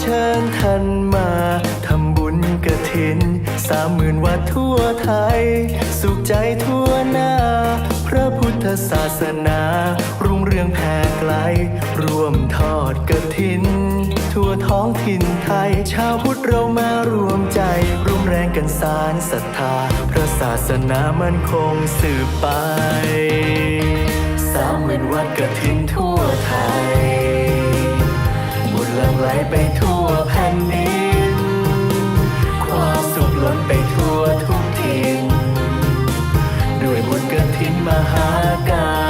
เชิญท่านมาทำบุญกระถิน สามหมื่นวัดทั่วไทย สุขใจทั่วหน้า พระพุทธศาสนา รุ่งเรืองแผ่ไกล ร่วมทอดกระถิน ทั่วท้องถิ่นไทย ชาวพุทธเรามารวมใจ ร่วมแรงกันสารศรัทธา พระศาสนามั่นคงสืบไป สามหมื่นวัดกระถินทั่วไทย ลังไหลไปทั่วแผ่นดิน ความสุขล้นไปทั่วทุกทิศด้วยบุญกฐินมหากาล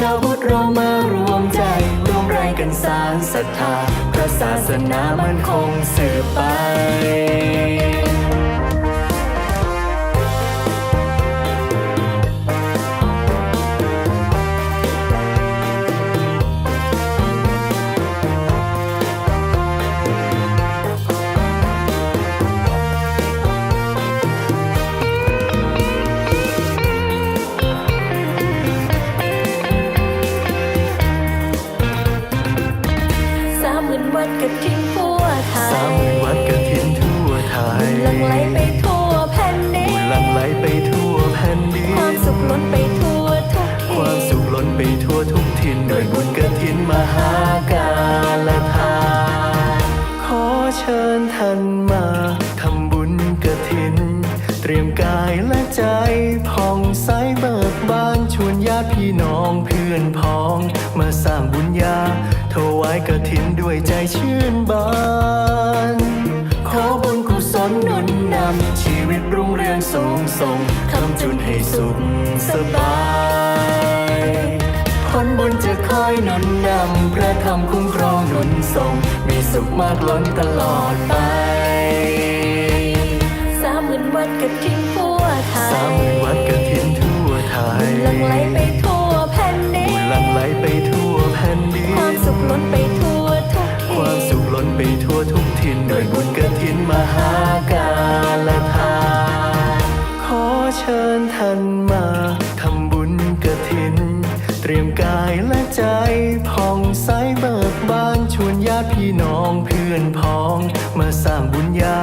ชาวพุทธเรามารวมใจร่วมแรงกันสร้างศรัทธาพระศาสนามันคงสืบไป งไหลไปทั่วแผ่นดิบุญนหลั่งไหลไปทั่วแผ่นดิน ความสุขล้นไปทั่วทุกคทิวามศสุขล้นไปทั่วทุกทินด้วยบุญกฐินมหากาลทานขอเชิญท่านมาทำบุญกฐิน เตรียมกายและใจผ่องใสเบิกบานชวนญาติพี่น้องเพื่อนพ้อง มาสร้างบุญญาถวายกฐินด้วยใจชื่นบาน รุ่งเรืองสูงส่งคำจุนให้สุขสบายผลบุญจะคอยหนุนนำพระธรรมคุ้มครองหนุนส่ง มีสุขมากล้นตลอดไปสามหมื่นวัดกฐินทั่วไทยสามหมื่นวัดกฐินทั่วไทยหลั่งไหลไปทั่วแผ่นดิบุญนหลั่งไหลไปทั่วแผ่นดินความสุขล้นไป ท่านมาทำบุญกระถิน เตรียมกายและใจผ่องใสเบิกบานชวนญาติพี่น้องเพื่อนพ้อง มาสร้างบุญญา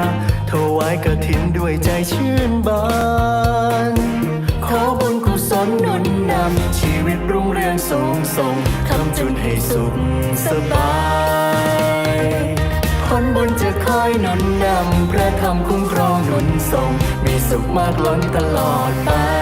ถวายกระถินด้วยใจชื่นบาน อยนุนนำพระธรรมคุ้มครองหนุนทรง มีสุขมากล้นตลอดไป